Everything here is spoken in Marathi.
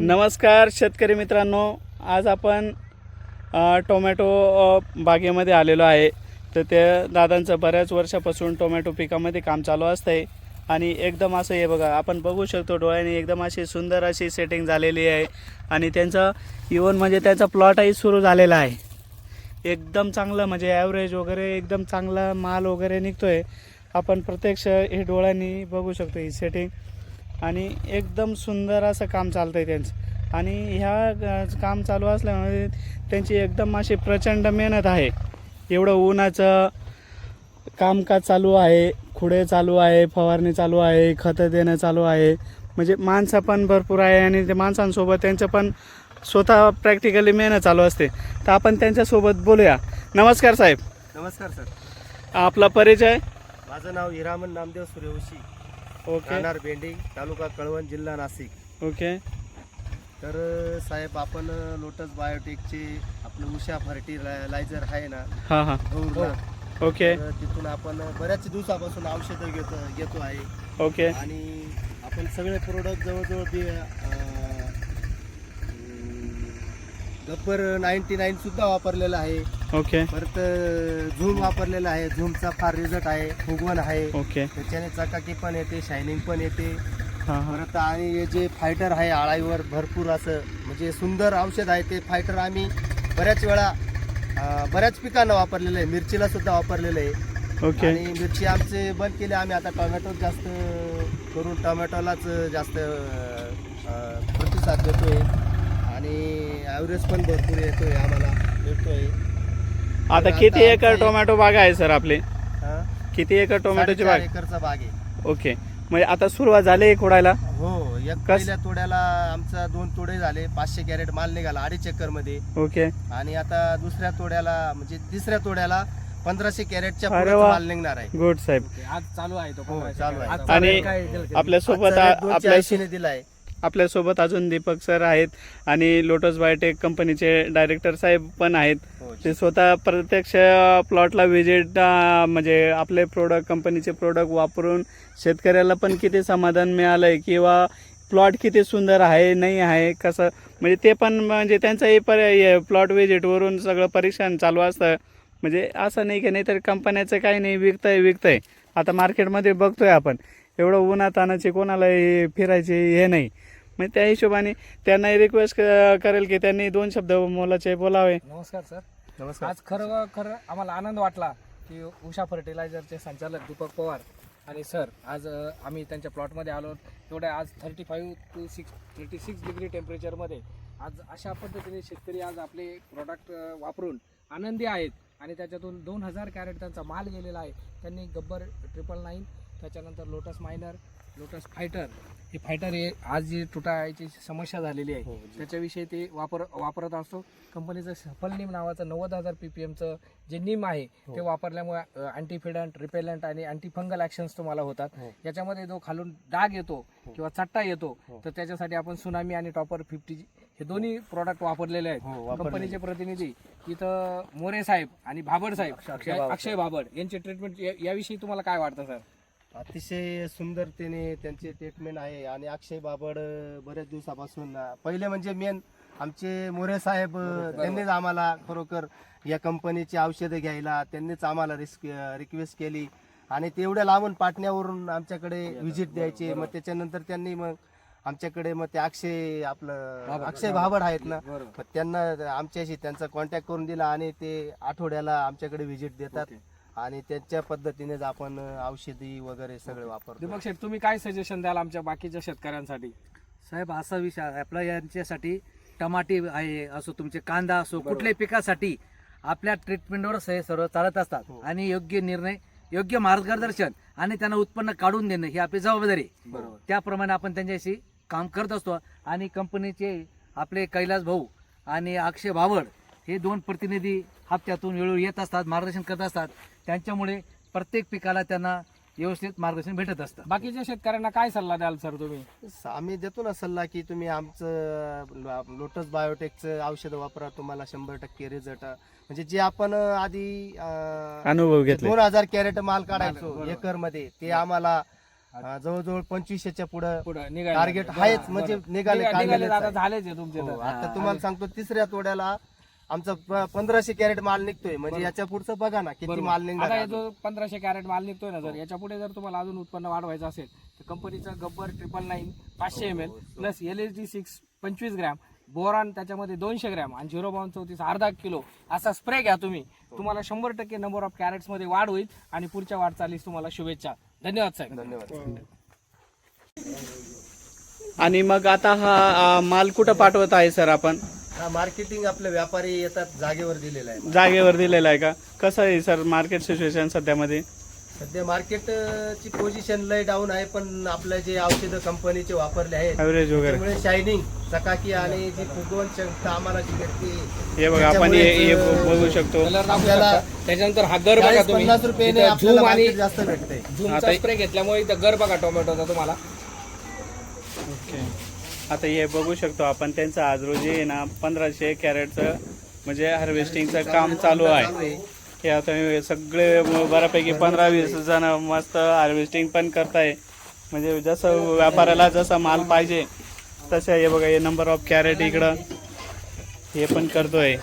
नमस्कार शेतकरी मित्रांनो आज आपण टोमॅटो बागेमध्ये आलेलो आहे. तर ते दादांचं बऱ्याच वर्षापासून टोमॅटो पिकामध्ये काम चालू असतंय. आणि एकदम असं हे बघा आपण बघू शकतो डोळ्याने एकदम अशी सुंदर अशी सेटिंग झालेली आहे. आणि त्यांचं इवन म्हणजे त्यांचा प्लॉटही सुरू झालेला आहे. एकदम चांगलं म्हणजे ॲव्हरेज वगैरे एकदम चांगला माल वगैरे निघतो आहे आपण प्रत्यक्ष हे डोळ्यांनी बघू शकतो ही सेटिंग आणि एकदम सुंदर असं काम चालतं आहे त्यांचं. आणि ह्या काम चालू असल्यामुळे त्यांची एकदम अशी प्रचंड मेहनत आहे. एवढं उन्हाचं कामकाज चालू आहे खुडे चालू आहे फवारणी चालू आहे खतं देणं चालू आहे. म्हणजे माणसं पण भरपूर आहे आणि ते माणसांसोबत त्यांचं पण स्वतः प्रॅक्टिकली मेहनत चालू असते. तर आपण त्यांच्यासोबत बोलूया. नमस्कार साहेब. नमस्कार सर. आपला परिचय? माझं नाव हिरामन नामदेव सूर्यवंशी. ओके. राहणार भेंडी तालुका कळवण जिल्हा नाशिक. ओके. तर साहेब आपण लोटस बायोटेकचे आपलं उषा फर्टिलायझर आहे ना? हां हां. गौरला ओके. तर तिथून आपण बऱ्याच दिवसापासून औषधं घेतो घेतो आहे. ओके. आणि आपण सगळे प्रोडक्ट जवळजवळ बी अ, अं, गब्बर नाईन्टी नाईन सुद्धा वापरलेलं आहे. ओके परत झूम वापरलेला आहे. झूमचा फार रिझल्ट आहे. फुगवण आहे. ओके त्याच्याने चकाकी पण येते शायनिंग पण येते. हां हां. परत आणि हे जे फायटर आहे आळाईवर भरपूर असं म्हणजे सुंदर औषध आहे ते फायटर आम्ही बऱ्याच वेळा अं, बऱ्याच पिकांना वापरलेलं आहे. मिरचीला सुद्धा वापरलेलं आहे. ओके आणि मिरची आमचे बंद केले. आम्ही आता टोमॅटो जास्त करून टोमॅटोलाच जास्त अं, प्रतिसाद देतोय. आणि ॲव्हरेज पण भरपूर येतोय आम्हाला भेटतोय. आता किती एकर टोमॅटो बाग आहे सर आपले? हा? किती एकर टोमॅटोची बाग? एकरचा बाग आहे. ओके. म्हणजे आता सुरुवात झाली आहे खोडायला? हो एक पहिल्या तोड्याला आमचा दोन तोडे झाले पाचशे कॅरेट माल निघाला अडीच एकरमध्ये ओके. आणि आता दुसऱ्या तोड्याला म्हणजे तिसऱ्या तोड्याला पंधराशे कॅरेटच्या. माल निघणार आहे. गुड साहेब. आज चालू आहे तो हो, चालू आहे. आणि rate दोनशे आपल्या दिलाय. आपल्यासोबत अजून दीपक सर आहेत आणि लोटस बायोटेक कंपनीचे डायरेक्टर साहेब पण आहेत. हो, ते स्वतः प्रत्यक्ष प्लॉटला व्हिजिट म्हणजे आपले प्रोडक्ट कंपनीचे प्रोडक्ट वापरून शेतकऱ्याला पण किती समाधान मिळालं आहे किंवा प्लॉट किती सुंदर आहे नाही आहे कसं? म्हणजे ते पण म्हणजे त्यांचंही पर प्लॉट व्हिजिटवरून सगळं परीक्षण चालू असतं. म्हणजे असं नाही की नाही तर कंपन्याचं काही नाही विकतंय विकतंय. आता मार्केटमध्ये बघतोय आपण. एवढं उन्हात आणायचे कोणाला हे फिरायचे हे नाही. मग त्या हिशोबाने त्यांनाही रिक्वेस्ट करेल की त्यांनी दोन शब्द मोलाचे बोलावे. नमस्कार सर. नमस्कार. आज खरं खरं आम्हाला आनंद वाटला की उषा फर्टिलायझरचे संचालक दीपक पवार आणि सर आज आम्ही त्यांच्या प्लॉटमध्ये आलो. एवढ्या आज thirty five to six thirty six degree टेम्परेचरमध्ये आज अशा पद्धतीने शेतकरी आज आपले प्रॉडक्ट वापरून आनंदी आहेत. आणि त्याच्यातून दोन हजार कॅरेट त्यांचा माल गेलेला आहे. त्यांनी गब्बर ट्रिपल नाईन त्याच्यानंतर लोटस मायनर लोटस फायटर हे फायटर हे आज जी तुटायची समस्या झालेली आहे हो. त्याच्याविषयी ते वापर वापरत असतो कंपनीचं सफल निम नावाचं नव्वद हजार पी पी एमचं जे निम आहे हो. ते वापरल्यामुळे अँटीफिडंट रिपेलंट आणि अँटीफंगल ॲक्शन्स तुम्हाला होतात हो. याच्यामध्ये जो खालून डाग येतो. किंवा चट्टा येतो. तर त्याच्यासाठी आपण सुनामी आणि टॉपर फिफ्टी हे दोन्ही प्रॉडक्ट वापरलेले आहेत. कंपनीचे प्रतिनिधी इथं मोरे साहेब आणि भाबड साहेब. अक्षय भाबड यांचे ट्रीटमेंट याविषयी तुम्हाला काय वाटतं सर अतिशय सुंदरतेने त्यांचे ट्रीटमेंट आहे. आणि अक्षय बाबड बऱ्याच दिवसापासून पहिले म्हणजे मेन आमचे मोरे साहेब त्यांनीच आम्हाला खरोखर या कंपनीची औषधं घ्यायला त्यांनीच आम्हाला रिस्क रिक्वेस्ट केली. आणि तेवढ्या लांबून पाटण्यावरून आमच्याकडे व्हिजिट द्यायचे. मग त्याच्यानंतर त्यांनी मग आमच्याकडे मग ते अक्षय आपलं अक्षय भाबड आहेत ना त्यांना आमच्याशी त्यांचा कॉन्टॅक्ट करून दिला आणि ते आठवड्याला आमच्याकडे व्हिजिट देतात. आणि त्यांच्या पद्धतीनेच आपण औषधी वगैरे सगळे वापरतो दीपक शेठ तुम्ही काय सजेशन द्याल आमच्या बाकीच्या शेतकऱ्यांसाठी? साहेब असा विषय आहे. आपला यांच्यासाठी टमाटे आहे असो तुमचे कांदा असो कुठल्याही पिकासाठी आपल्या ट्रीटमेंटवर हे सर्व चालत असतात. हो. आणि योग्य निर्णय योग्य मार्गदर्शन आणि त्यांना उत्पन्न काढून देणं ही आपली जबाबदारी आहे. बरोबर. त्याप्रमाणे आपण त्यांच्याशी काम करत असतो. आणि कंपनीचे आपले कैलास भाऊ आणि अक्षय भावड हे दोन प्रतिनिधी हप्त्यातून वेळोवेळी येत असतात मार्गदर्शन करत असतात. त्यांच्यामुळे प्रत्येक पिकाला त्यांना व्यवस्थित मार्गदर्शन भेटत असतं. बाकीच्या शेतकऱ्यांना काय सल्ला द्याल सर तुम्ही? आम्ही देतो ना सल्ला की तुम्ही आमचं लोटस बायोटेकचं औषध वापरा तुम्हाला शंभर टक्के रिझल्ट म्हणजे जे आपण आधी अनुभव घेतले. दोन हजार कॅरेट माल काढायचो. एकरमध्ये ते आम्हाला जवळजवळ पंचवीसच्या पुढं टार्गेट आहेच. म्हणजे निघाले. झालेच आहे तुमचे हो, आता तुम्हाला सांगतो तिसऱ्या तोड्याला आमचा पंधराशे कॅरेट माल निघतोय. म्हणजे याच्या पुढचं बघा ना किती. माल निघणार आता आहे हे जो पंधराशे कॅरेट माल निघतोय ना जर. याच्यापुढे जर तुम्हाला अजून उत्पन्न वाढवायचं असेल तर कंपनीचा गब्बर ट्रिपल नाईन पाचशे M L plus L H D six पंचवीस ग्रॅम बोरान त्याच्यामध्ये दोनशे ग्रॅम आणि झिरो बावन चौतीस अर्धा किलो असा स्प्रे घ्या तुम्ही. तुम्हाला शंभर टक्के नंबर ऑफ कॅरेट्समध्ये वाढ होईल आणि पुढच्या वाटचालीस तुम्हाला शुभेच्छा. धन्यवाद साहेब. धन्यवाद. आणि मग आता हा अ, माल कुठं पाठवत आहे सर आपण? हा मार्केटिंग आपले व्यापारी येतात जागेवर दिलेला आहे. जागेवर दिलेला आहे का? कसं आहे सर मार्केट सिच्युएशन सध्यामध्ये? सध्या मार्केट ची पोझिशन लय डाऊन आहे पण आपले जे औषधं कंपनीचे वापरले आहेत ॲव्हरेज वगैरे. त्यामुळे शायनिंग चकाकी आणि जी फुगवण क्षमता आम्हाला जी भेटते हे बघा आपण हे हे बघू शकतो कलर दाखवू आपल्याला शकता. त्याच्यानंतर हा गर बघा चाळीस तुम्ही. पन्नास रुपयाने इथं आपल्याला झूम आणि मार्केट जास्त भेटते झूमचा आता- स्प्रे घेतल्यामुळे इथं गर बघा टोमॅटोचा तुम्हाला. ओके आता हे बघू शकतो आपण त्यांचं आज रोजी आहे ना पंधराशे कॅरेटचं म्हणजे हार्वेस्टिंगचं काम चालू आहे. हे आता सगळे बऱ्यापैकी पंधरा वीस जण मस्त हार्वेस्टिंग पण करताय. म्हणजे जसं व्यापाऱ्याला जसा माल पाहिजे तसं हे बघा हे नंबर ऑफ कॅरेट इकडं. हे पण करतोय.